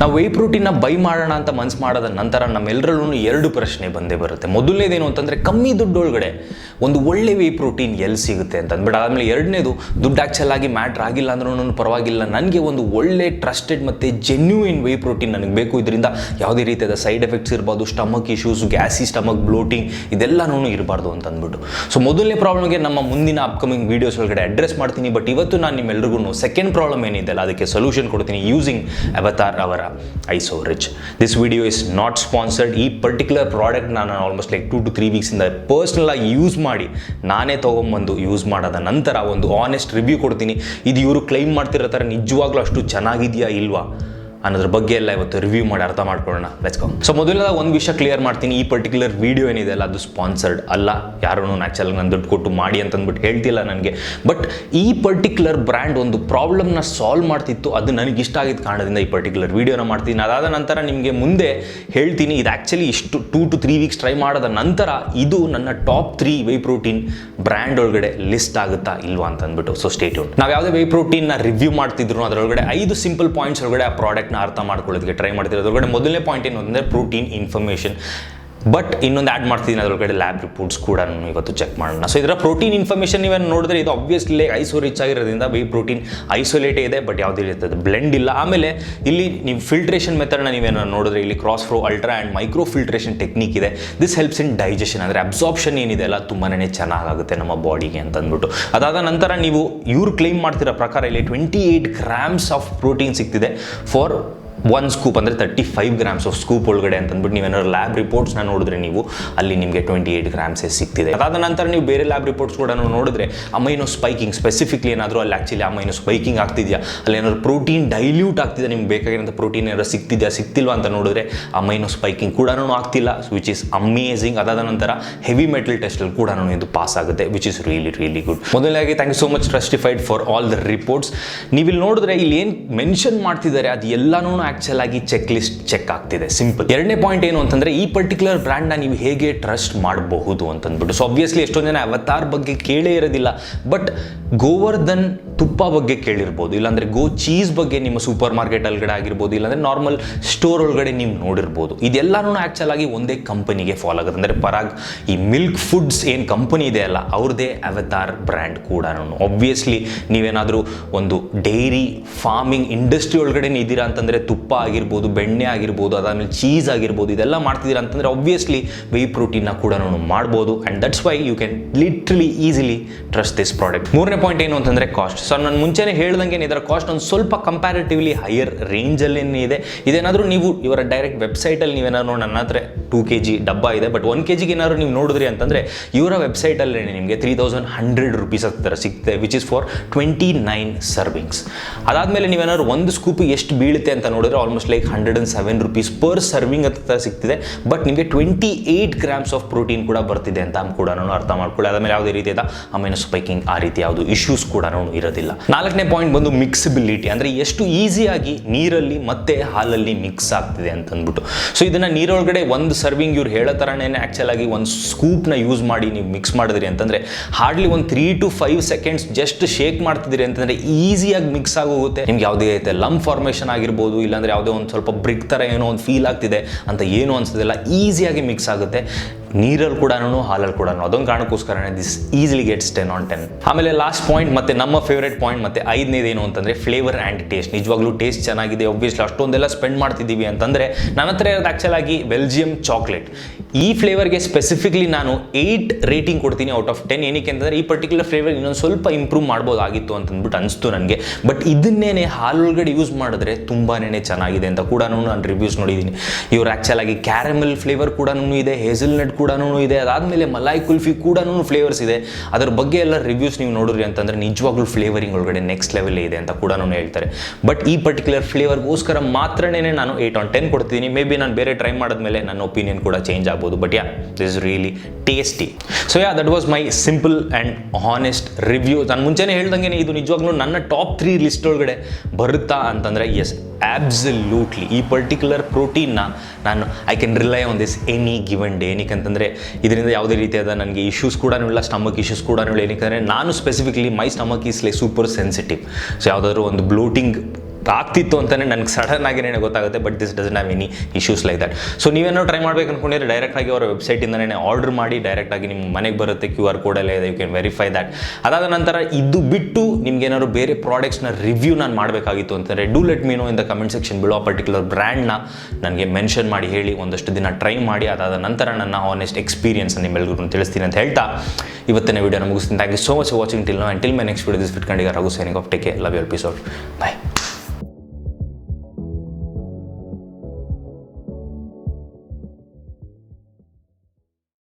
ನಾವು ವೈ ಪ್ರೋಟೀನ್ನ ಬೈ ಮಾಡೋಣ ಅಂತ ಮನ್ಸು ಮಾಡೋದ ನಂತರ ನಮ್ಮೆಲ್ಲರಲ್ಲೂ ಎರಡು ಪ್ರಶ್ನೆ ಬಂದೇ ಬರುತ್ತೆ. ಮೊದಲನೇದೇನು ಅಂತಂದರೆ ಕಮ್ಮಿ ದುಡ್ಡು ಒಳಗಡೆ ಒಂದು ಒಳ್ಳೆ ವೈ ಪ್ರೋಟೀನ್ ಎಲ್ಲಿ ಸಿಗುತ್ತೆ ಅಂತ ಅಂದ್ಬಿಟ್ಟು ಆದಮೇಲೆ ಎರಡನೇದು, ದುಡ್ಡು ಆ್ಯಕ್ಚುಲ್ ಆಗಿ ಮ್ಯಾಟ್ರ್ ಆಗಿಲ್ಲ ಅಂದ್ರೂ ಪರವಾಗಿಲ್ಲ. ನನಗೆ ಒಂದು ಒಳ್ಳೆ ಟ್ರಸ್ಟೆಡ್ ಮತ್ತು ಜೆನ್ಯೂನ್ ವೈ ಪ್ರೋಟೀನ್ ನನಗೆ ಬೇಕು. ಇದರಿಂದ ಯಾವುದೇ ರೀತಿಯಾದ ಸೈಡ್ ಎಫೆಕ್ಟ್ಸ್ ಇರ್ಬೋದು stomach issues gassy stomach bloating ಇದೆಲ್ಲನೂ ಇರಬಾರ್ದು ಅಂತ ಅಂದ್ಬಿಟ್ಟು. ಸೊ ಮೊದಲನೇ ಪ್ರಾಬ್ಲಮ್ಗೆ ನಮ್ಮ ಮುಂದಿನ ಅಪ್ಕಮಿಂಗ್ ವೀಡಿಯೋಸ್ ಒಳಗಡೆ ಅಡ್ರೆಸ್ ಮಾಡ್ತೀನಿ. ಬಟ್ ಇವತ್ತು ನಾನು ನಿಮ್ಮೆಲ್ರಿಗೂ ಸೆಕೆಂಡ್ ಪ್ರಾಬ್ಲಮ್ ಏನಿದೆ ಅಲ್ಲ, ಅದಕ್ಕೆ ಸೊಲ್ಯೂಷನ್ ಕೊಡ್ತೀನಿ ಯೂಸಿಂಗ್ ಅವತಾರ್ ಅವರ iso rich this video is not sponsored ಈ ಪರ್ಟಿಕ್ಯುಲರ್ ಪ್ರಾಡಕ್ಟ್ ನಾನು almost like two to three ವೀಕ್ಸಿಂದ personal ಆಗಿ ಯೂಸ್ ಮಾಡಿ ನಾನೇ ತೊಗೊಂಬಂದು ಯೂಸ್ ಮಾಡೋದ ನಂತರ ಒಂದು ಆನೆಸ್ಟ್ ರಿವ್ಯೂ ಕೊಡ್ತೀನಿ. ಇದು ಇವರು ಕ್ಲೈಮ್ ಮಾಡ್ತಿರೋ ಥರ ನಿಜವಾಗ್ಲೂ ಅಷ್ಟು ಚೆನ್ನಾಗಿದೆಯಾ ಇಲ್ವಾ? ಅನ್ನೋದ್ರ ಬಗ್ಗೆ ಎಲ್ಲ ಇವತ್ತು ರಿವ್ಯೂ ಮಾಡಿ ಅರ್ಥ ಮಾಡ್ಕೊಳ್ಳೋಣ. ಗೋ ಸೊ ಮೊದಲನೇದ ಒಂದು ವಿಷಯ ಕ್ಲಿಯರ್ ಮಾಡ್ತೀನಿ. ಈ ಪರ್ಟಿಕ್ಯುಲರ್ ವಿಡಿಯೋ ಏನಿದೆ ಅಲ್ಲ, ಅದು ಸ್ಪಾನ್ಸರ್ಡ್ ಅಲ್ಲ. ಯಾರೂ ನ್ಯಾಚುರಲ್ ನಾನು ದುಡ್ಡು ಕೊಟ್ಟು ಮಾಡಿ ಅಂತಂದ್ಬಿಟ್ಟು ಹೇಳ್ತಿಲ್ಲ ನನಗೆ. ಬಟ್ ಈ ಪರ್ಟಿಕ್ಯುಲರ್ ಬ್ರ್ಯಾಂಡ್ ಒಂದು ಪ್ರಾಬ್ಲಮ್ನ ಸಾಲ್ವ್ ಮಾಡ್ತಿತ್ತು. ಅದು ನನಗೆ ಇಷ್ಟ ಆಗಿದ್ದ ಕಾರಣದಿಂದ ಈ ಪರ್ಟಿಕ್ಯುಲರ್ ವಿಡಿಯೋನ ಮಾಡ್ತೀನಿ. ಅದಾದ ನಂತರ ನಿಮಗೆ ಮುಂದೆ ಹೇಳ್ತೀನಿ, ಇದು ಆ್ಯಕ್ಚುಲಿ ಇಷ್ಟು two to three weeks try ಮಾಡಿದ ನಂತರ ಇದು ನನ್ನ top three whey protein brand ಒಳಗಡೆ ಲಿಸ್ಟ್ ಆಗುತ್ತಾ ಇಲ್ವಾ ಅಂತ ಅಂದ್ಬಿಟ್ಟು ಸೊ ಸ್ಟೇಟ್ ನಾವು ಯಾವುದೇ ವೈ ಪ್ರೋಟೀನ್ನ ರಿವ್ಯೂ ಮಾಡ್ತಿದ್ರು ಅದರೊಳಗಡೆ ಐದು ಸಿಂಪಲ್ ಪಾಯಿಂಟ್ಸ್ ಒಳಗಡೆ ಆ ಪ್ರಾಡಕ್ಟ್ನ ಅರ್ಥ ಮಾಡ್ಕೊಳ್ಳೋದಕ್ಕೆ ಟ್ರೈ ಮಾಡ್ತಿರೋದು. ಅದರೊಳಗಡೆ ಮೊದಲನೇ ಪಾಯಿಂಟ್ ಏನು ಅಂದರೆ ಪ್ರೋಟೀನ್ ಇನ್ಫಾರ್ಮೇಷನ್ ಬಟ್ ಇನ್ನೊಂದು ಆ್ಯಡ್ ಮಾಡ್ತಿದ್ದೀನಿ ಅದರೊಳಗಡೆ ಲ್ಯಾಬ್ ರಿಪೋರ್ಟ್ಸ್ ಕೂಡ ನಾನು ಇವತ್ತು ಚೆಕ್ ಮಾಡೋಣ. ಸೊ ಇದರ ಪ್ರೋಟೀನ್ ಇನ್ಫಾರ್ಮೇಷನ್ ನೀವೇನು ನೋಡಿದ್ರೆ ಇದು ಆಬ್ವಿಯಸ್ಲಿ ಐಸೋ ರಿಚ್ ಆಗಿರೋದ್ರಿಂದ ಬೈ ಪ್ರೋಟೀನ್ ಐಸೋಲೇಟೇ ಇದೆ ಬಟ್ ಯಾವುದೇ ರೀತಿಯ ಬ್ಲೆಂಡ್ ಇಲ್ಲ. ಆಮೇಲೆ ಇಲ್ಲಿ ನೀವು ಫಿಲ್ಟ್ರೇಷನ್ ಮೆಥಡ್ನ ನೀವೇನೋ ನೋಡಿದ್ರೆ ಇಲ್ಲಿ cross flow ultra and micro filtration technique ಇದೆ. ದಿಸ್ ಹೆಲ್ಪ್ಸ್ ಇನ್ ಡೈಜೆಷನ್ ಅಂದರೆ ಅಬ್ಸಾರ್ಪ್ಷನ್ ಏನಿದೆ ಅಲ್ಲ ತುಂಬಾ ಚೆನ್ನಾಗಾಗುತ್ತೆ ನಮ್ಮ ಬಾಡಿಗೆ ಅಂತ ಅಂದ್ಬಿಟ್ಟು ಅದಾದ ನಂತರ ನೀವು ಇವ್ರು ಕ್ಲೈಮ್ ಮಾಡ್ತಿರೋ ಪ್ರಕಾರ ಇಲ್ಲಿ twenty eight grams of protein ಸಿಗ್ತಿದೆ for one scoop ಅಂದರೆ thirty five grams of scoop ಒಳಗಡೆ ಅಂತ ಅಂದ್ಬಿಟ್ಟು ನೀವೇನಾದ್ರು ಲ್ಯಾಬ್ ರಿಪೋರ್ಟ್ಸ್ನ ನೋಡಿದ್ರೆ ನೀವು ಅಲ್ಲಿ ನಿಮಗೆ ಟ್ವೆಂಟಿ ಏಯ್ಟ್ ಗ್ರಾಮ್ಸೇ ಸಿಗ್ತಿದೆ. ಅದಾದ ನಂತರ ನೀವು ಬೇರೆ ಲ್ಯಾಬ್ ರಿಪೋರ್ಟ್ಸ್ ಕೂಡ ನೋಡಿದ್ರೆ ಅಮೈನೋ ಸ್ಪೈಕಿಂಗ್ ಸ್ಪೆಸಿಫಿಕ್ಲಿ ಏನಾದರೂ ಅಲ್ಲಿ ಆ್ಯಕ್ಚುಲಿ ಅಮೈನೋ ಸ್ಪೈಕಿಂಗ್ ಆಗ್ತಿದೆಯಾ? ಅಲ್ಲಿ ಏನಾದ್ರು ಪ್ರೋಟೀನ್ ಡೈಲ್ಯೂಟ್ ಆಗ್ತಿದೆ ನಿಮ್ಗೆ ಬೇಕಾಗಿರೋಂಥ ಪ್ರೋಟೀನ್ ಏನಾದ್ರು ಸಿಗ್ತಿದೆಯಾ, ಸಿಗ್ತಿಲ್ವಾ ಅಂತ ನೋಡಿದ್ರೆ ಅಮೈನೋ ಸ್ಪೈಕಿಂಗ್ ಕೂಡ ಆಗ್ತಿಲ್ಲ ವಿಚ್ ಇಸ್ ಅಮೇಝಿಂಗ್ ಅದಾದ ನಂತರ ಹೆವಿ ಮೆಟಲ್ ಟೆಸ್ಟಲ್ಲಿ ಕೂಡ ಇದು ಪಾಸ್ ಆಗುತ್ತೆ which is really really good ಮೊದಲನೇದಾಗಿ thank you so much Trustified for all the reports ನೀವು ಇಲ್ಲಿ ನೋಡಿದ್ರೆ ಇಲ್ಲಿ ಏನು ಮೆನ್ಷನ್ ಮಾಡ್ತಿದ್ದಾರೆ, ಅದು ಎಲ್ಲನೂ ಆ್ಯಕ್ಚುಲ್ ಆಗಿ ಚೆಕ್ ಲಿಸ್ಟ್ ಚೆಕ್ ಆಗ್ತಿದೆ ಸಿಂಪಲ್ ಎರಡನೇ ಪಾಯಿಂಟ್ ಏನು ಅಂತಂದ್ರೆ, ಈ ಪರ್ಟಿಕ್ಯುಲರ್ ಬ್ರ್ಯಾಂಡ್ನ ನೀವು ಹೇಗೆ ಟ್ರಸ್ಟ್ ಮಾಡಬಹುದು ಅಂತಂದ್ಬಿಟ್ಟು. ಸೊ ಆಬ್ವಿಯಸ್ಲಿ ಎಷ್ಟೊಂದು ಜನ ಅವತಾರ್ ಬಗ್ಗೆ ಕೇಳೇ ಇರೋದಿಲ್ಲ ಬಟ್ ಗೋವರ್ಧನ್ ತುಪ್ಪ ಬಗ್ಗೆ ಕೇಳಿರ್ಬೋದು. ಇಲ್ಲಾಂದ್ರೆ ಗೋ ಚೀಸ್ ಬಗ್ಗೆ ನಿಮ್ಮ ಸೂಪರ್ ಮಾರ್ಕೆಟ್ ಒಳಗಡೆ ಆಗಿರ್ಬೋದು, ಇಲ್ಲಾಂದ್ರೆ ನಾರ್ಮಲ್ ಸ್ಟೋರ್ ಒಳಗಡೆ ನೀವು ನೋಡಿರ್ಬೋದು. ಇದೆಲ್ಲನೂ ಆ್ಯಕ್ಚುಲ್ ಆಗಿ ಒಂದೇ ಕಂಪನಿಗೆ ಫಾಲೋ ಆಗುತ್ತೆ. ಅಂದರೆ ಪರಾಗ್ ಈ ಮಿಲ್ಕ್ ಫುಡ್ಸ್ ಏನು ಕಂಪನಿ ಇದೆ ಅಲ್ಲ, ಅವ್ರದೇ ಅವತಾರ್ ಬ್ರ್ಯಾಂಡ್ ಕೂಡ ಆಬ್ವಿಯಸ್ಲಿ ನೀವೇನಾದರೂ ಒಂದು ಡೈರಿ ಫಾರ್ಮಿಂಗ್ ಇಂಡಸ್ಟ್ರಿ ಒಳಗಡೆ ಇದ್ದೀರಾ ಅಂತಂದರೆ ತುಪ್ಪ ಆಗಿರ್ಬೋದು, ಬೆಣ್ಣೆ ಆಗಿರ್ಬೋದು, ಅದಾದಮೇಲೆ ಚೀಸ್ ಆಗಿರ್ಬೋದು, ಇದೆಲ್ಲ ಮಾಡ್ತಿದ್ದೀರಾ ಅಂತಂದರೆ ಆಬ್ವಿಯಸ್ಲಿ ವೈ ಪ್ರೋಟೀನ್ನ ಕೂಡ ಮಾಡ್ಬೋದು and that's why you can literally easily trust this product ಮೂರನೇ ಪಾಯಿಂಟ್ ಏನು ಅಂತಂದರೆ ಕಾಸ್ಟ್ ಸೊ ನಾನು ಮುಂಚೆನೇ ಹೇಳ್ದಂಗೆ ಇದರ ಕಾಸ್ಟ್ ಒಂದು ಸ್ವಲ್ಪ ಕಂಪ್ಯಾರಿಟಿವ್ಲಿ ಹೈಯರ್ ರೇಂಜಲ್ಲೇನೇ ಇದೆ? ಇದೇನಾದರೂ ನೀವು ಇವರ ಡೈರೆಕ್ಟ್ ವೆಬ್ಸೈಟಲ್ಲಿ ನೀವೇನಾದ್ರು ನನ್ನ ಹತ್ರ ಟೂ ಕೆ ಜಿ ಡಬ್ಬ ಇದೆ ಬಟ್ ಒನ್ ಕೆ ಜಿಗೆ ಏನಾದ್ರು ನೀವು ನೋಡಿದ್ರಿ ಅಂತಂದರೆ ಇವರ ವೆಬ್ಸೈಟಲ್ಲೇ ನಿಮಗೆ ತ್ರೀ ತೌಸಂಡ್ ಹಂಡ್ರೆಡ್ ರುಪೀಸ್ ಹತ್ತಿರ ಸಿಗ್ತದೆ which is for twenty nine servings ಅದಾದಮೇಲೆ ನೀವೇನಾದ್ರು ಒಂದು ಸ್ಕೂಪ್ ಎಷ್ಟು ಬೀಳುತ್ತೆ ಅಂತ ನೋಡಿದ್ರೆ almost like hundred and seven rupees per serving ಅಂತ ಸಿಗ್ತಿದೆ. ಬಟ್ ನಿಮಗೆ twenty eight grams of protein ಕೂಡ ಬರ್ತಿದೆ ಅಂತ ಕೂಡ ನಾನು ಅರ್ಥ ಮಾಡ್ಕೊಳ್ಳಿ. ಅದಾದಮೇಲೆ ಯಾವುದೇ ರೀತಿಯಾದ ಅಮೈನೋ ಸ್ಪೈಕಿಂಗ್ ಆ ರೀತಿ ಯಾವುದು ಇಶ್ಯೂಸ್ ಕೂಡ ಇರೋದಿಲ್ಲ. ನಾಲ್ಕನೇ ಪಾಯಿಂಟ್ ಬಂದು ಮಿಕ್ಸಿಬಿಲಿಟಿ ಅಂದರೆ ಎಷ್ಟು ಈಸಿಯಾಗಿ ನೀರಲ್ಲಿ ಮತ್ತೆ ಹಾಲಲ್ಲಿ ಮಿಕ್ಸ್ ಆಗ್ತಿದೆ ಅಂತ ಅಂದ್ಬಿಟ್ಟು ಸೊ ಇದನ್ನು ನೀರೊಳಗಡೆ ಒಂದು ಸರ್ವಿಂಗ್ ಇವ್ರು ಹೇಳೋ ಥರನೇ ಆ್ಯಕ್ಚುಲ್ ಆಗಿ ಒಂದು ಸ್ಕೂಪ್ನ ಯೂಸ್ ಮಾಡಿ ನೀವು ಮಿಕ್ಸ್ ಮಾಡಿದ್ರಿ ಅಂತಂದರೆ ಹಾರ್ಡ್ಲಿ ಒಂದು three to five seconds just shake ಮಾಡ್ತಿದ್ರಿ ಅಂತಂದರೆ ಈಸಿಯಾಗಿ ಮಿಕ್ಸ್ ಆಗೋಗುತ್ತೆ. ನಿಮ್ಗೆ ಯಾವುದೇ ಐತೆ ಲಮ್ ಫಾರ್ಮೇಷನ್ ಆಗಿರ್ಬೋದು ಇಲ್ಲಾಂದ್ರೆ ಯಾವುದೇ ಒಂದು ಸ್ವಲ್ಪ ಬ್ರಿಕ್ ಥರ ಏನೋ ಒಂದು ಫೀಲ್ ಆಗ್ತಿದೆ ಅಂತ ಏನು ಅನಿಸೋದಿಲ್ಲ ಈಸಿಯಾಗಿ ಮಿಕ್ಸ್ ಆಗುತ್ತೆ. ನೀರಲ್ಲಿ ಕೂಡ ಹಾಲಲ್ಲಿ ಕೂಡ ಅದೊಂದು ಕಾರಣಕ್ಕೋಸ್ಕರನೇ this easily gets ten on ten ಆಮೇಲೆ ಲಾಸ್ಟ್ ಪಾಯಿಂಟ್ ಮತ್ತೆ ನಮ್ಮ ಫೇವ್ರೇಟ್ ಪಾಯಿಂಟ್ ಮತ್ತೆ ಐದನೇದು ಏನು ಅಂತಂದ್ರೆ ಫ್ಲೇವರ್ ಆ್ಯಂಡ್ ಟೇಸ್ಟ್ ನಿಜವಾಗ್ಲೂ ಟೇಸ್ಟ್ ಚೆನ್ನಾಗಿದೆ ಒಬ್ವಿಯಸ್ಲಿ ಅಷ್ಟೊಂದೆಲ್ಲ ಸ್ಪೆಂಡ್ ಮಾಡ್ತಿದ್ದೀವಿ ಅಂತಂದ್ರೆ ನನ್ನ ಹತ್ರ ಇರೋದು ಆ್ಯಕ್ಚುಲ್ ಆಗಿ ಬೆಲ್ಜಿಯಂ ಚಾಕ್ಲೇಟ್ ಈ ಫ್ಲೇವರ್ಗೆ ಸ್ಪೆಸಿಫಿಕ್ಲಿ ನಾನು ಏಯ್ಟ್ ರೇಟಿಂಗ್ ಕೊಡ್ತೀನಿ ಔಟ್ ಆಫ್ ಟೆನ್ ಏನಕ್ಕೆ ಅಂತಂದ್ರೆ ಈ ಪರ್ಟಿಕ್ಯುಲರ್ ಫ್ಲೇವರ್ ಇನ್ನೊಂದು ಸ್ವಲ್ಪ ಇಂಪ್ರೂವ್ ಮಾಡ್ಬೋದಾಗಿತ್ತು ಅಂತಂದ್ಬಿಟ್ಟು ಅನಿಸ್ತು ನನಗೆ. ಬಟ್ ಇದನ್ನೇನೆ ಹಾಲೊಳಗಡೆ ಯೂಸ್ ಮಾಡಿದ್ರೆ ತುಂಬಾನೇ ಚೆನ್ನಾಗಿದೆ ಅಂತ ಕೂಡ ನಾನು ರಿವ್ಯೂಸ್ ನೋಡಿದ್ದೀನಿ. ಇವ್ರು ಆ್ಯಕ್ಚುಲ್ ಆಗಿ ಕ್ಯಾರಮೆಲ್ ಫ್ಲೇವರ್ ಕೂಡ ಇದೆ ಹೇಸಲ್ನಟ್ ಕೂಡ ಇದೆ. ಅದಾದಮೇಲೆ ಮಲಾಯ್ ಕುಲ್ಫಿ ಕೂಡ ಫ್ಲೇವರ್ಸ್ ಇದೆ. ಅದ್ರ ಬಗ್ಗೆ ಎಲ್ಲ ರಿವ್ಯೂಸ್ ನೀವು ನೋಡಿರಿ ಅಂತಂದ್ರೆ ನಿಜವಾಗ್ಲೂ ಫ್ಲೇವರಿಂಗ್ ಒಳಗಡೆ ನೆಕ್ಸ್ಟ್ ಲೆವೆಲ್ ಇದೆ ಅಂತ ಕೂಡ ಹೇಳ್ತಾರೆ. ಬಟ್ ಈ ಪರ್ಟಿಕ್ಯುಲರ್ ಫ್ಲೇವರ್ಗೋಸ್ಕರ ಮಾತ್ರನೇ ನಾನು ಏಯ್ಟ್ ಆನ್ ಟೆನ್ ಕೊಡ್ತೀನಿ. ಮೇ ಬಿ ನಾನು ಬೇರೆ ಟ್ರೈ ಮಾಡಿದ್ಮೇಲೆ ನನ್ನ ಒಪಿನಿಯನ್ ಕೂಡ ಚೇಂಜ್ ಆಗ್ಬೋದು. But yeah this really tasty so yeah that was my simple and honest review ನಾನು ಮುಂಚೆನೇ ಹೇಳ್ದಂಗೆ ಇದು ನಿಜವಾಗ್ಲೂ ನನ್ನ ಟಾಪ್ ತ್ರೀ ಲಿಸ್ಟ್ ಒಳಗಡೆ ಬರುತ್ತಾ ಅಂತಂದರೆ ಎಸ್ ಆಬ್ಸಲ್ಯೂಟ್ಲಿ ಈ ಪರ್ಟಿಕ್ಯುಲರ್ ಪ್ರೋಟೀನ್ನ ನಾನು I can rely on this any given day ಏನಕ್ಕೆ ಅಂತಂದರೆ ಇದರಿಂದ ಯಾವುದೇ ರೀತಿಯಾದ ನನಗೆ ಇಶ್ಯೂಸ್ ಕೂಡ ಇಲ್ಲ ಸ್ಟಮಕ್ ಇಶ್ಯೂಸ್ ಕೂಡ ಏನಕ್ಕೆ ನಾನು specifically my stomach is like super sensitive so ಯಾವುದಾದ್ರು ಒಂದು ಬ್ಲೋಟಿಂಗ್ ಆಗ್ತಿತ್ತು ಅಂತಲೇ ನನಗೆ ಸಡನ್ ಆಗಿ ಗೊತ್ತಾಗುತ್ತೆ but this does have any issues like that so ನೀವೇನೋ ಟ್ರೈ ಮಾಡ್ಬೇಕು ಅನ್ಕೊಂಡಿದ್ರೆ ಡೈರೆಕ್ಟಾಗಿ ಅವರ ವೆಬ್ಸೈಟಿಂದನೇ ಆರ್ಡರ್ ಮಾಡಿ ಡೈರೆಕ್ಟಾಗಿ ನಿಮ್ಮ ಮನೆಗೆ ಬರುತ್ತೆ ಕ್ಯೂ ಆರ್ ಕೋಡೆಲ್ಲ ಇದೆ ಯು ಕ್ಯಾನ್ ವೆರಿಫೈ ದ್ಯಾಟ್ ಅದಾದ ನಂತರ ಇದು ಬಿಟ್ಟು ನಿಮ್ಗೆ ಏನಾದ್ರು ಬೇರೆ ಪ್ರಾಡಕ್ಟ್ಸ್ನ ರಿವ್ಯೂ ನಾನು ಮಾಡಬೇಕಾಗಿತ್ತು ಅಂತಂದರೆ do let me know in the comment section ಬಿಡೋ ಪರ್ಟಿಕ್ಯುಲರ್ ಬ್ರ್ಯಾಂಡ್ನ ನನಗೆ ಮೆನ್ಷನ್ ಮಾಡಿ ಹೇಳಿ, ಒಂದಷ್ಟು ದಿನ ಟ್ರೈ ಮಾಡಿ, ಅದಾದ ನಂತರ ನನ್ನ ಆನೆಸ್ಟ್ ಎಕ್ಸ್ಪೀರಿಯನ್ಸ್ ನಿಮ್ಮೆಲ್ಲರಿಗೂ ತಿಳಿಸ್ತೀನಿ ಅಂತ ಹೇಳ್ತಾ, ಇವತ್ತಿನ ವೀಡಿಯೋನ ಮುಗಿಸ್ತೀನಿ. Thank you so much watching till now and till my next video this ಬಿಟ್ಕೊಂಡಿಗೆ Raghu signing off take love your episode bye